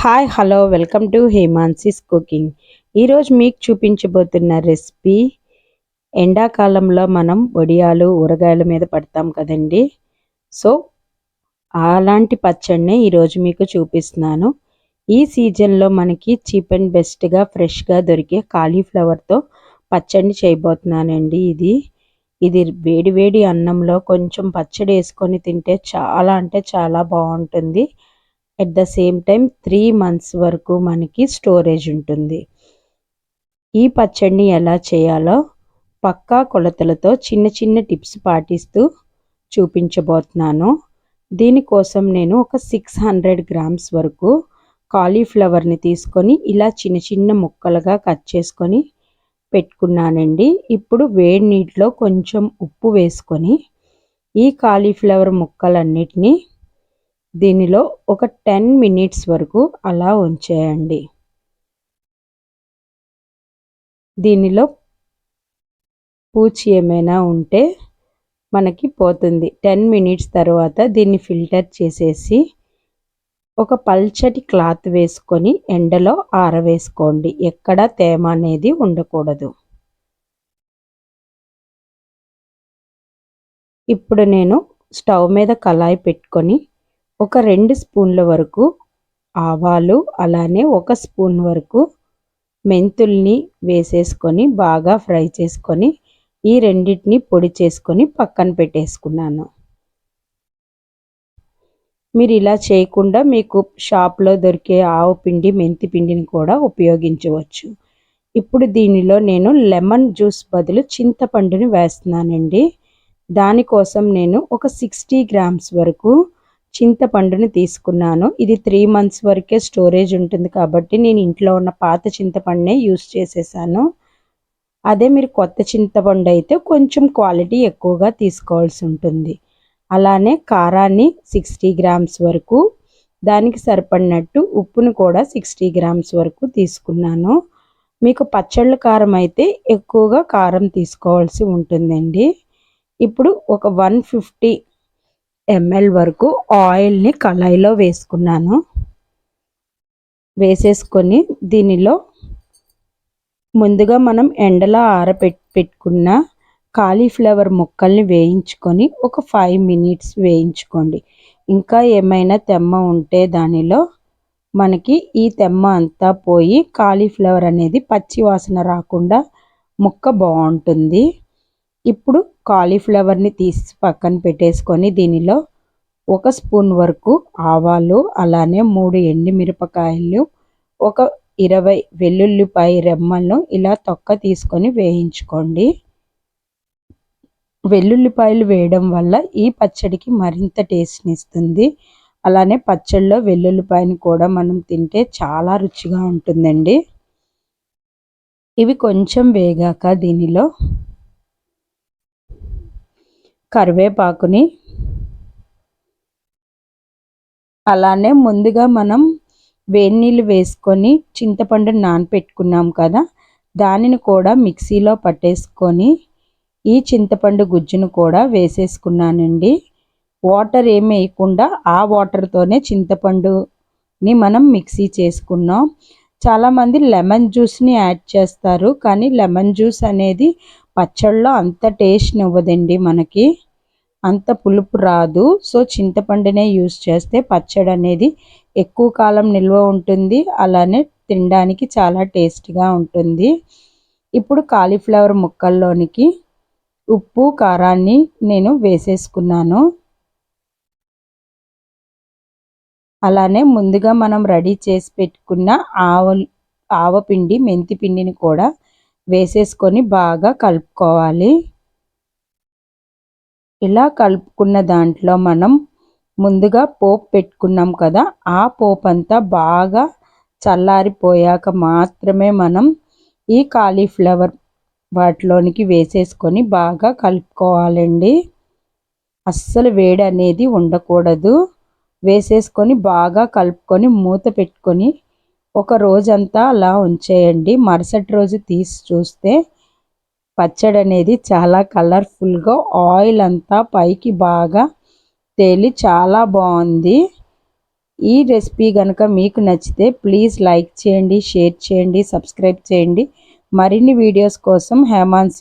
Hi hello welcome to Hemansi's cooking. ఈరోజు మీకు చూపించబోతున్న recipe ఎండాకాలంలో మనం వడియాలు ఊరగాయల మీద పడతాం కదండి. సో అలాంటి పచ్చడినే ఈరోజు మీకు చూపిస్తున్నాను. ఈ సీజన్లో మనకి చీప్ అండ్ బెస్ట్గా ఫ్రెష్గా దొరికే కాలీఫ్లవర్తో పచ్చడిని చేయబోతున్నానండి ఇది. ఇది వేడి వేడి అన్నంలో కొంచెం పచ్చడి వేసుకొని తింటే చాలా అంటే చాలా బాగుంటుంది. At the same time three months వరకు మనకి స్టోరేజ్ ఉంటుంది. ఈ పచ్చడిని ఎలా చేయాలో పక్కా కొలతలతో చిన్న చిన్న టిప్స్ పాటిస్తూ చూపించబోతున్నాను. దీనికోసం నేను ఒక సిక్స్ హండ్రెడ్ గ్రామ్స్ వరకు కాలీఫ్లవర్ని తీసుకొని ఇలా చిన్న చిన్న ముక్కలుగా కట్ చేసుకొని పెట్టుకున్నానండి. ఇప్పుడు వేడి నీటిలో కొంచెం ఉప్పు వేసుకొని ఈ కాలీఫ్లవర్ ముక్కలన్నిటినీ దీనిలో ఒక టెన్ మినిట్స్ వరకు అలా ఉంచేయండి. దీనిలో పూచి ఏమైనా ఉంటే మనకి పోతుంది. టెన్ మినిట్స్ తర్వాత దీన్ని ఫిల్టర్ చేసేసి ఒక పల్చటి క్లాత్ వేసుకొని ఎండలో ఆరవేసుకోండి. ఎక్కడ తేమ అనేది ఉండకూడదు. ఇప్పుడు నేను స్టవ్ మీద కళాయి పెట్టుకొని ఒక రెండు స్పూన్ల వరకు ఆవాలు అలానే ఒక స్పూన్ వరకు మెంతుల్ని వేసేసుకొని బాగా ఫ్రై చేసుకొని ఈ రెండింటిని పొడి చేసుకొని పక్కన పెట్టేసుకున్నాను. మీరు ఇలా చేయకుండా మీకు షాప్లో దొరికే ఆవు పిండి మెంతి పిండిని కూడా ఉపయోగించవచ్చు. ఇప్పుడు దీనిలో నేను లెమన్ జ్యూస్ బదులు చింతపండుని వేస్తున్నానండి. దానికోసం నేను ఒక సిక్స్టీ గ్రామ్స్ వరకు చింతపండుని తీసుకున్నాను. ఇది త్రీ మంత్స్ వరకే స్టోరేజ్ ఉంటుంది కాబట్టి నేను ఇంట్లో ఉన్న పాత చింతపండునే యూస్ చేసేసాను. అదే మీరు కొత్త చింతపండు అయితే కొంచెం క్వాలిటీ ఎక్కువగా తీసుకోవాల్సి ఉంటుంది. అలానే కారాన్ని సిక్స్టీ గ్రామ్స్ వరకు దానికి సరిపడినట్టు ఉప్పును కూడా సిక్స్టీ గ్రామ్స్ వరకు తీసుకున్నాను. మీకు పచ్చళ్ళ కారం అయితే ఎక్కువగా కారం తీసుకోవాల్సి ఉంటుందండి. ఇప్పుడు ఒక వన్ ఫిఫ్టీ ఎంఎల్ వరకు ఆయిల్ని కళాయిలో వేసుకున్నాను. వేసేసుకొని దీనిలో ముందుగా మనం ఎండలో ఆరపెట్టి పెట్టుకున్న కాలీఫ్లవర్ ముక్కల్ని వేయించుకొని ఒక ఫైవ్ మినిట్స్ వేయించుకోండి. ఇంకా ఏమైనా తెమ్మ ఉంటే దానిలో మనకి ఈ తెమ్మ అంతా పోయి కాలీఫ్లవర్ అనేది పచ్చి వాసన రాకుండా ముక్క బాగుంటుంది. ఇప్పుడు కాలీఫ్లవర్ని తీసి పక్కన పెట్టేసుకొని దీనిలో ఒక స్పూన్ వరకు ఆవాలు అలానే మూడు ఎండిమిరపకాయలు ఒక ఇరవై వెల్లుల్లిపాయ రెమ్మలను ఇలా తొక్క తీసుకొని వేయించుకోండి. వెల్లుల్లిపాయలు వేయడం వల్ల ఈ పచ్చడికి మరింత టేస్ట్ని ఇస్తుంది. అలానే పచ్చడిలో వెల్లుల్లిపాయని కూడా మనం తింటే చాలా రుచిగా ఉంటుందండి. ఇవి కొంచెం వేగాక దీనిలో కరివేపాకుని. అలానే ముందుగా మనం వేడి వేసుకొని చింతపండు నానపెట్టుకున్నాం కదా దానిని కూడా మిక్సీలో పట్టేసుకొని ఈ చింతపండు గుజ్జును కూడా వేసేసుకున్నానండి. వాటర్ ఏమి వేయకుండా ఆ వాటర్తోనే చింతపండుని మనం మిక్సీ చేసుకున్నాం. చాలామంది లెమన్ జ్యూస్ని యాడ్ చేస్తారు కానీ లెమన్ జ్యూస్ అనేది పచ్చళ్ళలో అంత టేస్ట్ ఇవ్వదండి మనకి. అంత పులుపు రాదు. సో చింతపండునే యూస్ చేస్తే పచ్చడి అనేది ఎక్కువ కాలం నిల్వ ఉంటుంది. అలానే తినడానికి చాలా టేస్ట్గా ఉంటుంది. ఇప్పుడు కాలీఫ్లవర్ ముక్కల్లోనికి ఉప్పు కారాన్ని నేను వేసేసుకున్నాను. అలానే ముందుగా మనం రెడీ చేసి పెట్టుకున్న ఆవ ఆవపిండి మెంతిపిండిని కూడా వేసేసుకొని బాగా కలుపుకోవాలి. ఇలా కలుపుకున్న దాంట్లో మనం ముందుగా పోపు పెట్టుకున్నాం కదా ఆ పోపు అంతా బాగా చల్లారిపోయాక మాత్రమే మనం ఈ కాలీఫ్లవర్ వాటిలోనికి వేసేసుకొని బాగా కలుపుకోవాలండి. అస్సలు వేడి అనేది ఉండకూడదు. వేసేసుకొని బాగా కలుపుకొని మూత పెట్టుకొని ఒక రోజంతా అలా ఉంచేయండి. మరుసటి రోజు తీసి చూస్తే పచ్చడి అనేది చాలా కలర్ఫుల్గా ఆయిల్ అంతా పైకి బాగా తేలి చాలా బాగుంది. ఈ రెసిపీ కనుక మీకు నచ్చితే ప్లీజ్ లైక్ చేయండి షేర్ చేయండి సబ్స్క్రైబ్ చేయండి. మరిన్ని వీడియోస్ కోసం హేమాన్సి